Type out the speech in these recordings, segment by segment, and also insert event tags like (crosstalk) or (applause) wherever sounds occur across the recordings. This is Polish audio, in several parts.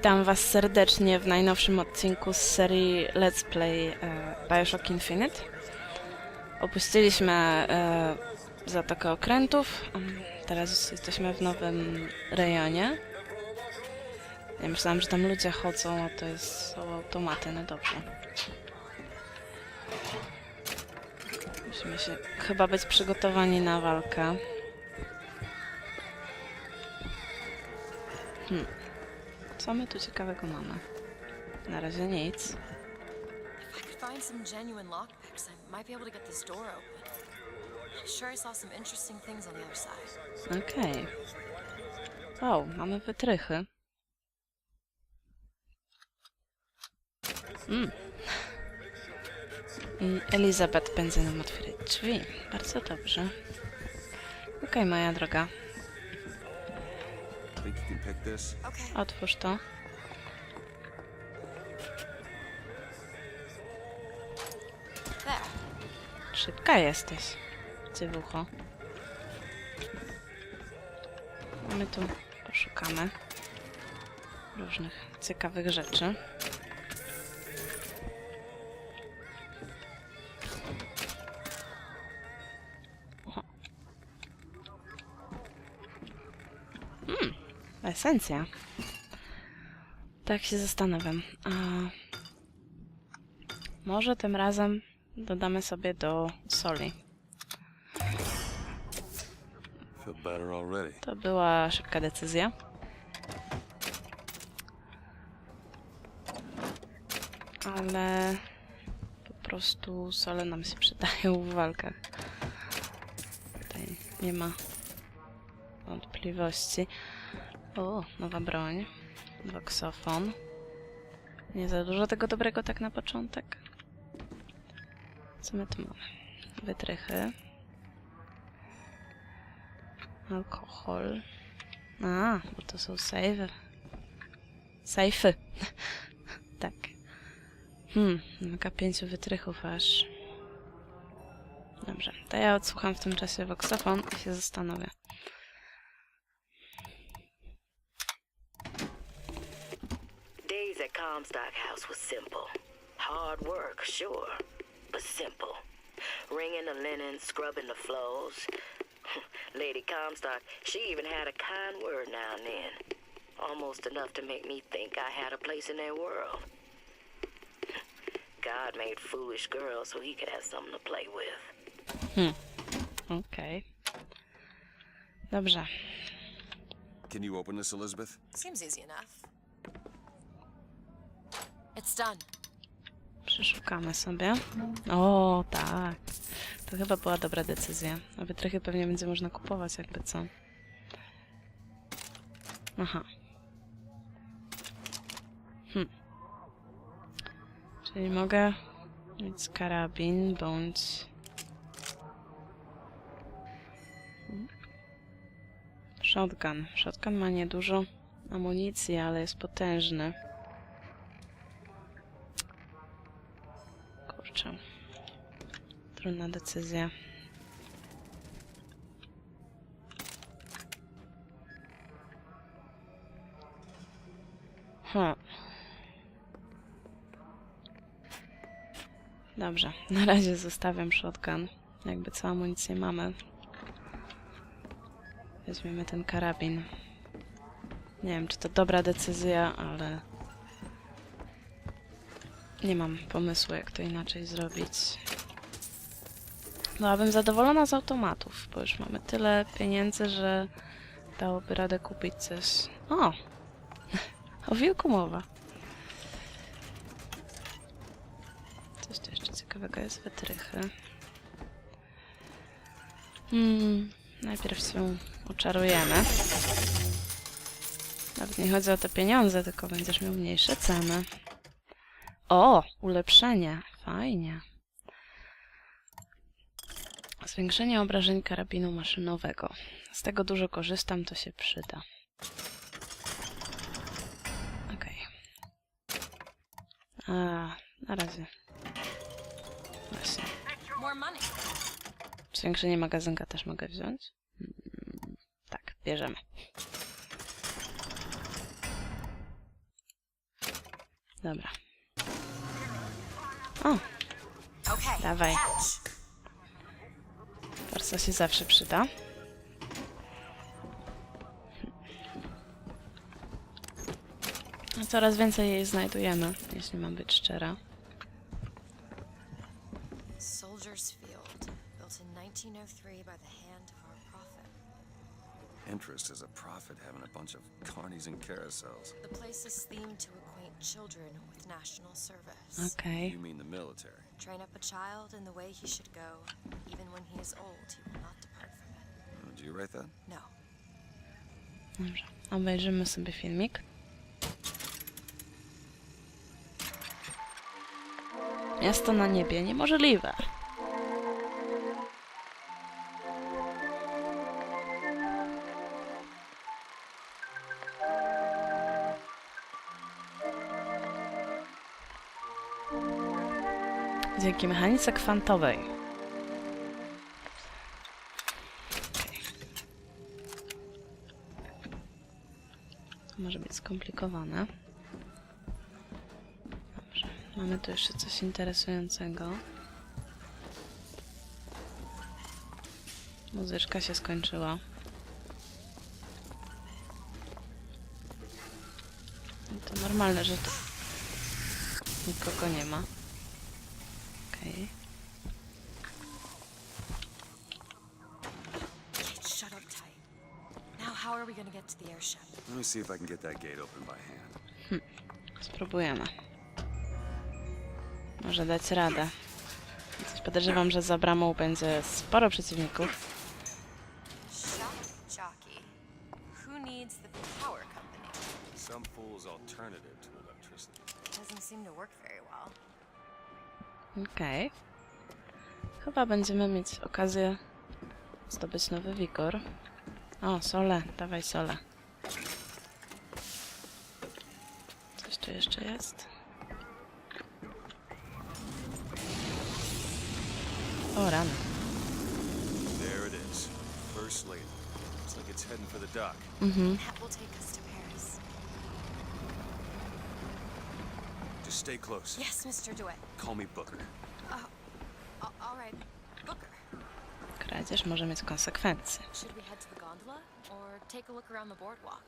Witam Was serdecznie w najnowszym odcinku z serii Let's Play e, Bioshock Infinite. Opuściliśmy e, Zatokę Okrętów, em, teraz jesteśmy w nowym rejonie. Ja myślałam, że tam ludzie chodzą, a to jest, są automaty, no dobrze. Musimy się chyba być przygotowani na walkę. Hmm. Co my tu ciekawego mamy? Na razie nic. Find some genuine lockpicks, I might be able to get this door open. I'm sure I saw some interesting things on the other side. Okej. O, mamy wytrychy. Mm. I Elizabeth będzie nam otwierać drzwi. Bardzo dobrze. Okej, moja droga. Otwórz to. Szybka jesteś, dziewucho. My tu poszukamy różnych ciekawych rzeczy. Esencja. Tak się zastanawiam. A może tym razem dodamy sobie do soli. To była szybka decyzja. Ale po prostu sole nam się przydają w walkach. Tutaj nie ma wątpliwości. O, nowa broń. Voxofon. Nie za dużo tego dobrego tak na początek. Co my tu mamy? Wytrychy. Alkohol. A, bo to są sejwy. Sejfy. (laughs) tak. Hmm, mega pięciu wytrychów aż. Dobrze, to ja odsłucham w tym czasie voxofon i się zastanowię. Comstock House was simple. Hard work, sure, but simple. Wringing the linen, scrubbing the floors. (laughs) Lady Comstock, she even had a kind word now and then. Almost enough to make me think I had a place in their world. God made foolish girls so he could have something to play with. Hmm. Okej. Dobrze. Can you open this, Elizabeth? Seems easy enough. It's done. Przeszukamy sobie. O, tak. To chyba była dobra decyzja. A wytrychy pewnie będzie można kupować, jakby co. Aha. Hm. Czyli mogę mieć karabin bądź... Hmm. Shotgun. Shotgun ma niedużo amunicji, ale jest potężny. Trudna decyzja. Hmm. Dobrze, na razie zostawiam shotgun. Jakby co amunicję mamy. Weźmiemy ten karabin. Nie wiem, czy to dobra decyzja, ale nie mam pomysłu, jak to inaczej zrobić. Byłabym zadowolona z automatów, bo już mamy tyle pieniędzy, że dałoby radę kupić coś. O! (laughs) O wilku mowa. Coś tu jeszcze ciekawego jest, wytrychy. Hmm, najpierw się uczarujemy. Nawet nie chodzi o te pieniądze, tylko będziesz miał mniejsze ceny. O, ulepszenie. Fajnie. Zwiększenie obrażeń karabinu maszynowego. Z tego dużo korzystam, to się przyda. Okej. A, na razie. Właśnie. Zwiększenie magazynka też mogę wziąć? Mm, Tak, bierzemy. Dobra. O, Okay. Dawaj. Forsa się zawsze przyda. A coraz więcej jej znajdujemy, jeśli mam być szczera. Soldier's Field, built in 1903 by the hand of our prophet. Interest as a prophet having a bunch of carnies and carousels. The place is themed to acquaint children with national service. Okej. You mean the military? Train up a child in the way he should go. Even when he is old, Did you write that? No. Dobrze. Obejrzymy sobie filmik. Miasto na niebie. Niemożliwe. Dzięki mechanice kwantowej. Skomplikowane. Dobrze. Mamy tu jeszcze coś interesującego. Muzyczka się skończyła. No to normalne, że tu nikogo nie ma. Okej. Okay, shut up tight. Now, how are we gonna get to the airship? Let me see if I can get that gate open by hand. Spróbujemy. Może dać radę. Coś podejrzewam, że za bramą będzie sporo przeciwników. Shock jockey. Who needs the power company? Some fool's alternative to electricity. Doesn't seem to work very well. Okej. Chyba będziemy mieć okazję zdobyć nowy wigor. O, sole. Dawaj sole. Coś tu jeszcze jest? O, rany. There it is. First lady. Looks like it's heading for the dock. That will take us to Paris. Just stay close. Yes, Mr. DeWitt. Call me Booker. A- all right. Kradzież może mieć konsekwencje. Should we head to the gondola or take a look around the boardwalk?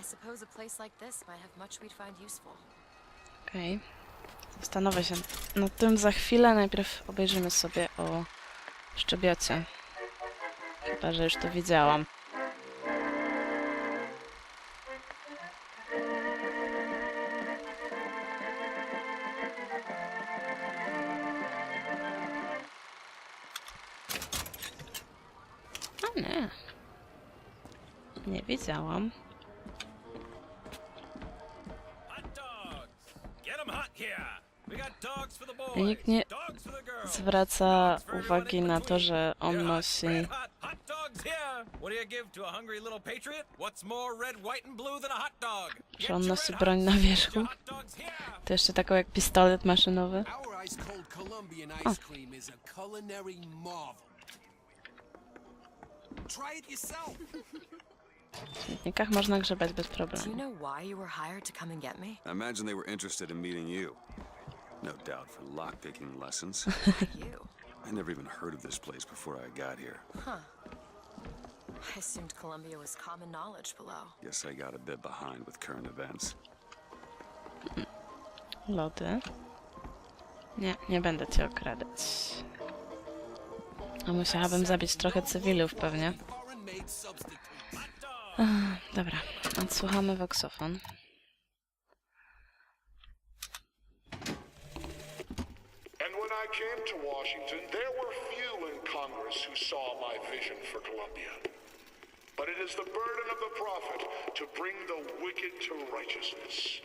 I suppose a place like this might have much we'd find useful. Okej. Zastanowię się nad tym za chwilę. Najpierw obejrzymy sobie o szczebiocie. Chyba, że już to widziałam. More red, white and blue than a hot dog? Get że on nosi broń na wierzchu. To jeszcze taką jak pistolet maszynowy. Marvel. Try it yourself. (laughs) W śmietnikach można grzebać bez Do you problemu. know why you were hired to come and get me? I imagine they were interested in meeting you. No doubt for lockpicking lessons. (laughs) You. I never even heard of this place before I got here. I assumed Columbia was common knowledge below. Guess I got a bit behind with current events. Lody. Nie, nie będę cię okradać. A musiałabym zabić trochę cywilów pewnie. Foreign made substitute. Dobra, odsłuchamy woksofon. And when I came to Washington, there were few in Congress who saw my vision for Columbia. But it is the burden of the prophet to bring the wicked to righteousness.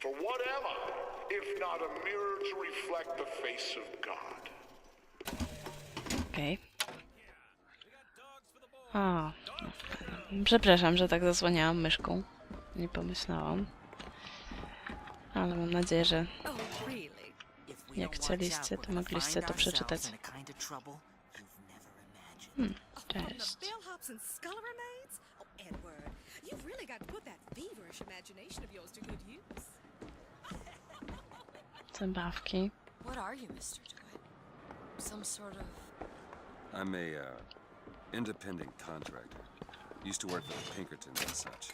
For what am I, if not a mirror to reflect the face of God? Okej. O, przepraszam, że tak zasłaniałam myszką. Nie pomyślałam. Ale mam nadzieję, że Jak chcieliście, to mogliście to przeczytać. From Cześć. Oh. (laughs) Zabawki. What are you, Mr. DeWitt? Some sort of. I'm a uh, independent contractor. Used to work for the Pinkertons and such.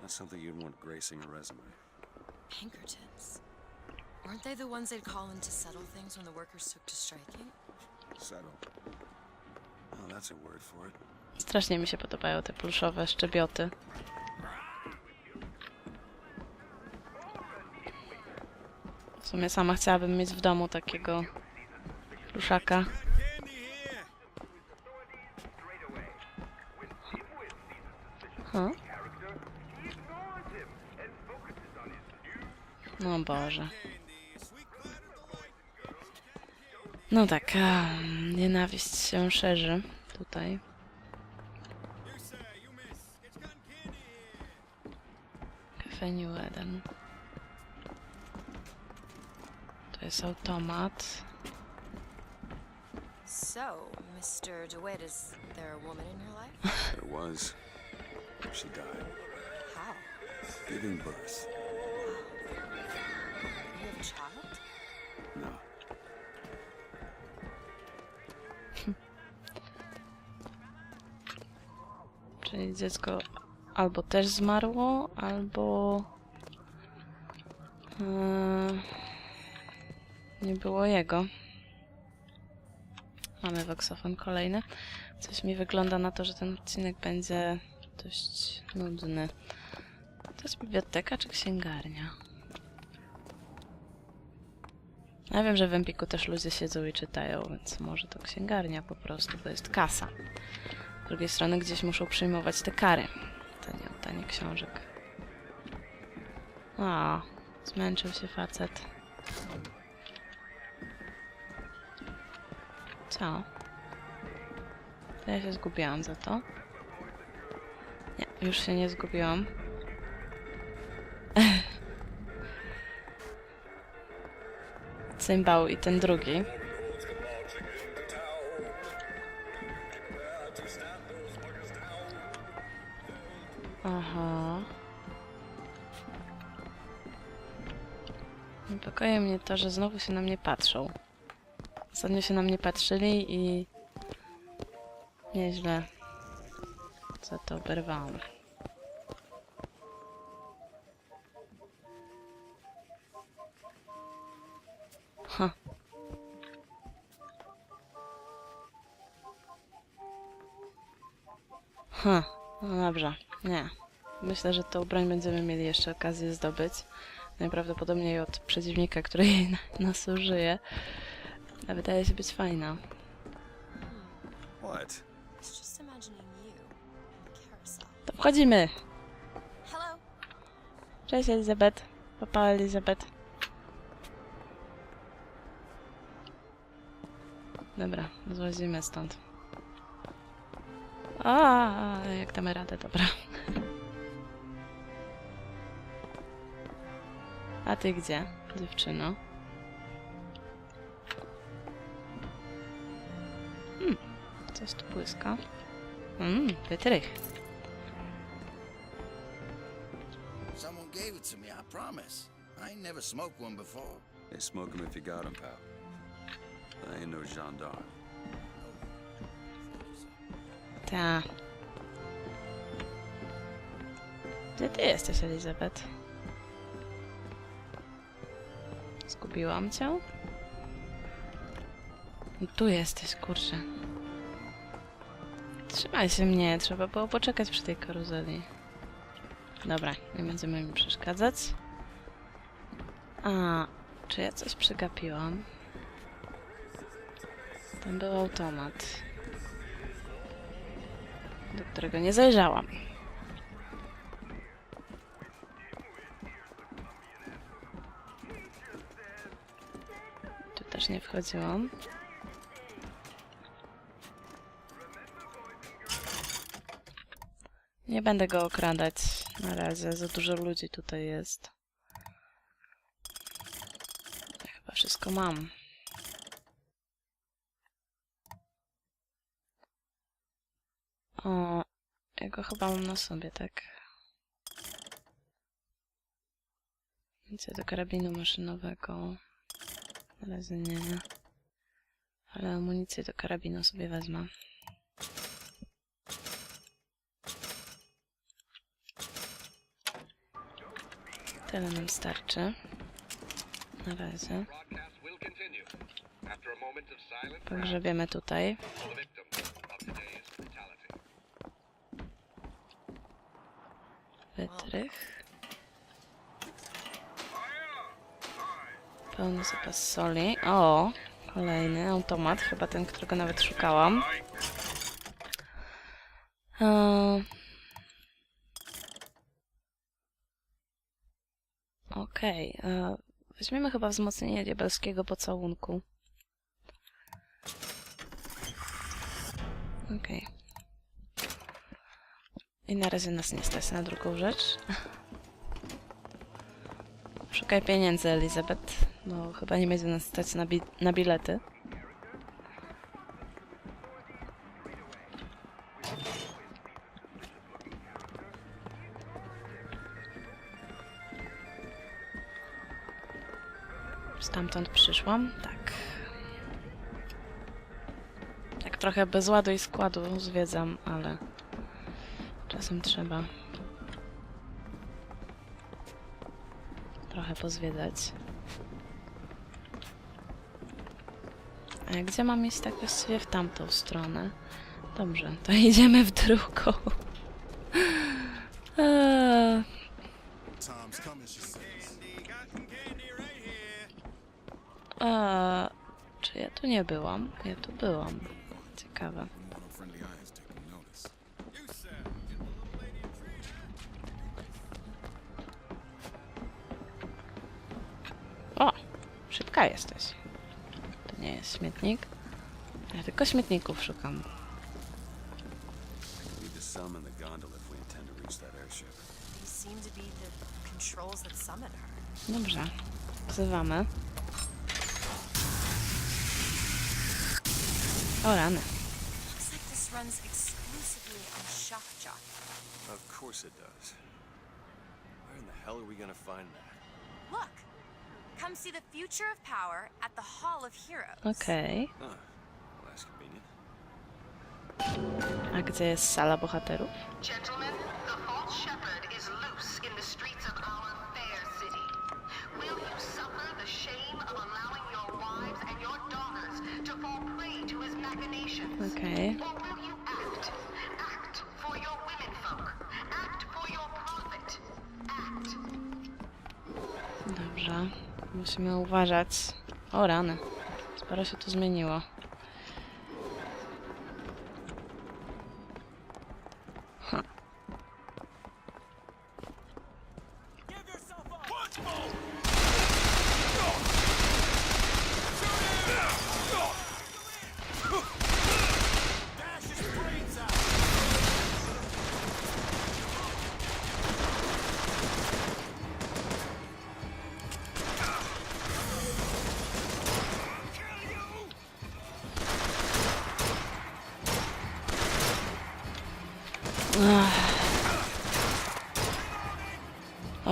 That's something you'd want gracing a resume. Pinkertons. Weren't they the ones they'd call in to settle things when the workers took to striking? Settle. Oh, that's a word for it. Strasznie mi się podobają te pluszowe szczebioty. W sumie sama chciałabym mieć w domu takiego pluszaka. Huh? No Boże. No tak, a, nienawiść się szerzy tutaj. Cafe New Eden. To jest automat. So, Mr. DeWitt, is there a woman in your life? There was. She died. How? Giving birth. Czyli dziecko albo też zmarło, albo eee, nie było jego. Mamy waksofon kolejny. Coś mi wygląda na to, że ten odcinek będzie dość nudny. To jest biblioteka czy księgarnia? Ja wiem, że w Empiku też ludzie siedzą i czytają, więc może to księgarnia po prostu, to jest kasa. Z drugiej strony gdzieś muszą przyjmować te kary. To nie oddanie książek. O, zmęczył się facet. Co? To ja się zgubiłam za to. Nie, już się nie zgubiłam. (laughs) Cymbał i ten drugi. Aha. Niepokoi mnie to, że znowu się na mnie patrzą. Ostatnio się na mnie patrzyli i... Nieźle. Za to oberwałam. Ha. Ha. No dobrze. Nie. Myślę, że tą broń będziemy mieli jeszcze okazję zdobyć. Najprawdopodobniej od przeciwnika, który jej na- nas użyje. A wydaje się być fajna. What? To wchodzimy! Cześć Elizabeth. Papa Elizabeth. Dobra, złazimy stąd. A, jak damy radę, dobra. A ty gdzie, dziewczyno? Hmm, coś tu błyska. Mmm, wytrych. Someone gave it to me, I promise. I ain't never smoked one before. They smoke 'em if you got 'em, pal. I ain't no gendarme. Ta. Gdzie ty jesteś, Elizabeth? Zgubiłam cię? Tu jesteś, kurczę. Trzymaj się mnie, trzeba było poczekać przy tej karuzeli. Dobra, nie będziemy mi przeszkadzać. A, czy ja coś przegapiłam? Tam był automat do którego nie zajrzałam. Też nie wchodziłam. Nie będę go okradać na razie, za dużo ludzi tutaj jest. Chyba wszystko mam. O, ja go chyba mam na sobie, tak? Amunicję do karabinu maszynowego. Na razie nie. Ale amunicję do karabinu sobie wezmę. Tyle nam starczy. Na razie. Broadcast will continue after a moment of silence Pogrzebiemy tutaj. for the victims of today's brutality. Wytrych. Pełny zapas soli. O! Kolejny automat, chyba ten, którego nawet szukałam. Eee. Okej. eee, Weźmiemy chyba wzmocnienie diabelskiego pocałunku. Okej. I na razie nas nie stać na drugą rzecz. (laughs) Szukaj pieniędzy, Elizabeth. No, chyba nie będzie nas stać na, bi na bilety. Stamtąd przyszłam? Tak. Tak trochę bez ładu i składu zwiedzam, ale czasem trzeba trochę pozwiedzać. Gdzie mam iść tak właściwie w tamtą stronę? Dobrze, to (laughs) idziemy w drugą. (laughs) Eee, czy ja tu nie byłam? Ja tu byłam. Ciekawe. O! Szybka jesteś. Nie jest śmietnik. Ja tylko śmietników szukam. Dobrze. Wzywamy. O rany. Of course it does. Where in the hell are we gonna find that? Look! Come see the future of power at the Hall of Heroes. Okej. Huh. Well, that's convenient. A gdzie jest sala bohaterów? Gentlemen, Musimy uważać. O rany. Sporo się tu zmieniło.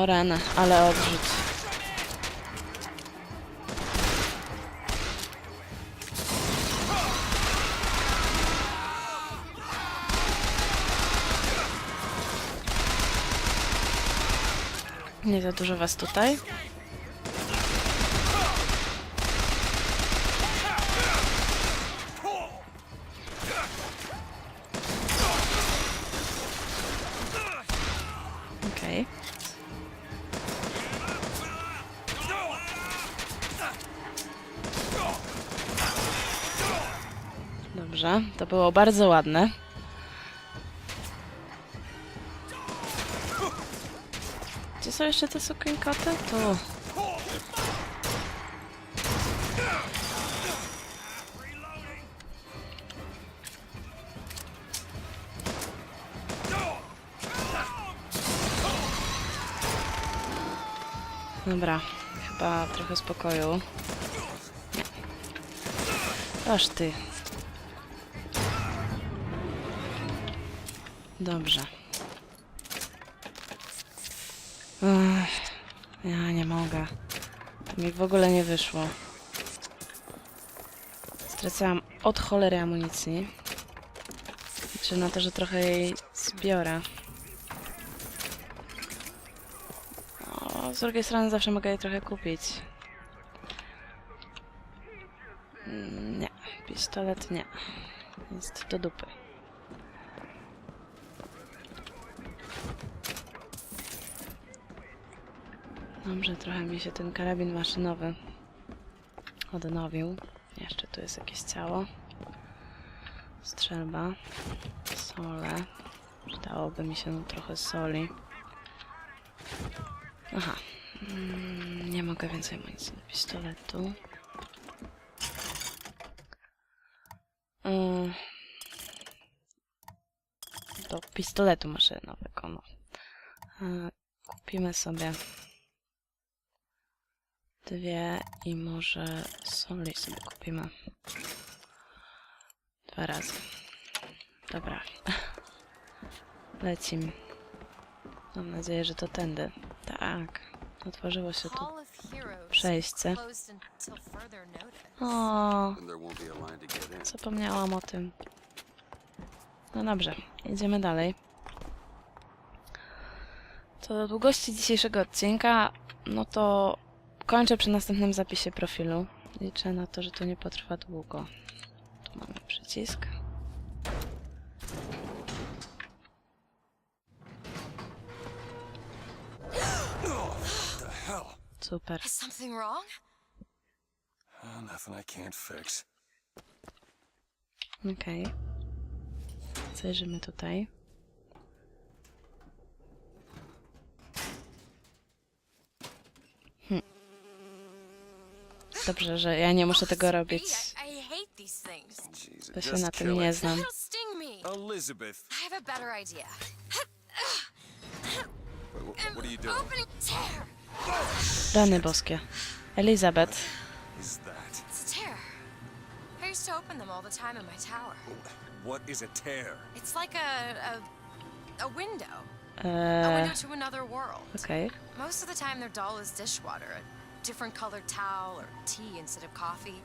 O rany, ale odrzut. Nie za dużo was tutaj. Dobrze, to było bardzo ładne. Gdzie są jeszcze te sukienkoty? Tu. Dobra, chyba trochę spokoju. Aż ty. Dobrze. Ech, Ja nie mogę. Mi w ogóle nie wyszło. Stracałam od cholery amunicji. Liczę na to, że trochę jej zbiorę. O, z drugiej strony zawsze mogę jej trochę kupić. Mm, Nie, pistolet nie. Jest do dupy. Dobrze, trochę mi się ten karabin maszynowy odnowił. Jeszcze tu jest jakieś ciało. Strzelba. Sole. Przydałoby mi się trochę soli. Aha. Mm, Nie mogę więcej amunicji do pistoletu. Mm. Do pistoletu maszynowego, no. E, Kupimy sobie dwie i może soli sobie kupimy. Dwa razy. Dobra. Lecimy. Mam nadzieję, że to tędy. Tak. Otworzyło się tu przejście. O, zapomniałam o tym. No dobrze, idziemy dalej. Co do długości dzisiejszego odcinka, no to kończę przy następnym zapisie profilu. Liczę na to, że to nie potrwa długo. Tu mamy przycisk. Super. Is something wrong? Oh, nothing I can't fix. Okej. Zajrzymy tutaj. Dobrze, że ja nie muszę tego robić, bo się na tym nie znam. Elizabeth, I have a better idea. what, what are you doing? Opening tear. Rany boskie. Elizabeth. Is that? It's a tear. I used to open them all the time in my tower. What is a tear? It's like a a, a window. A Eee, window to another world. okej. Most of the time, they're dull as dishwater, a different colored towel or tea instead of coffee.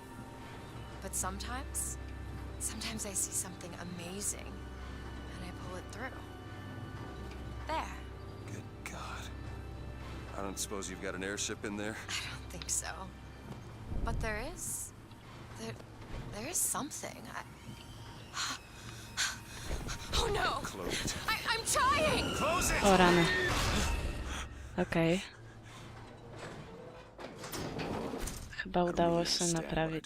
But sometimes, sometimes I see something amazing, and I pull it through. There. Good God. I don't suppose you've got an airship in there? I don't think so. But there is. There, there is something. I... (gasps) Oh no! Close it. I, I'm trying! Close it! O rany. Okej. Chyba udało się naprawić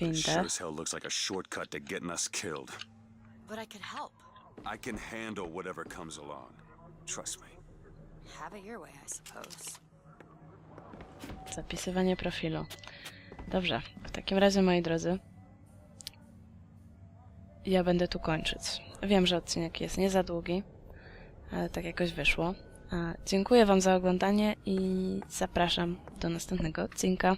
windę. But could help. I can handle whatever comes along. Trust me. Have it your way, I suppose. Zapisywanie profilu. Dobrze, w takim razie, moi drodzy, ja będę tu kończyć. Wiem, że odcinek jest nie za długi, ale tak jakoś wyszło. Dziękuję Wam za oglądanie i zapraszam do następnego odcinka.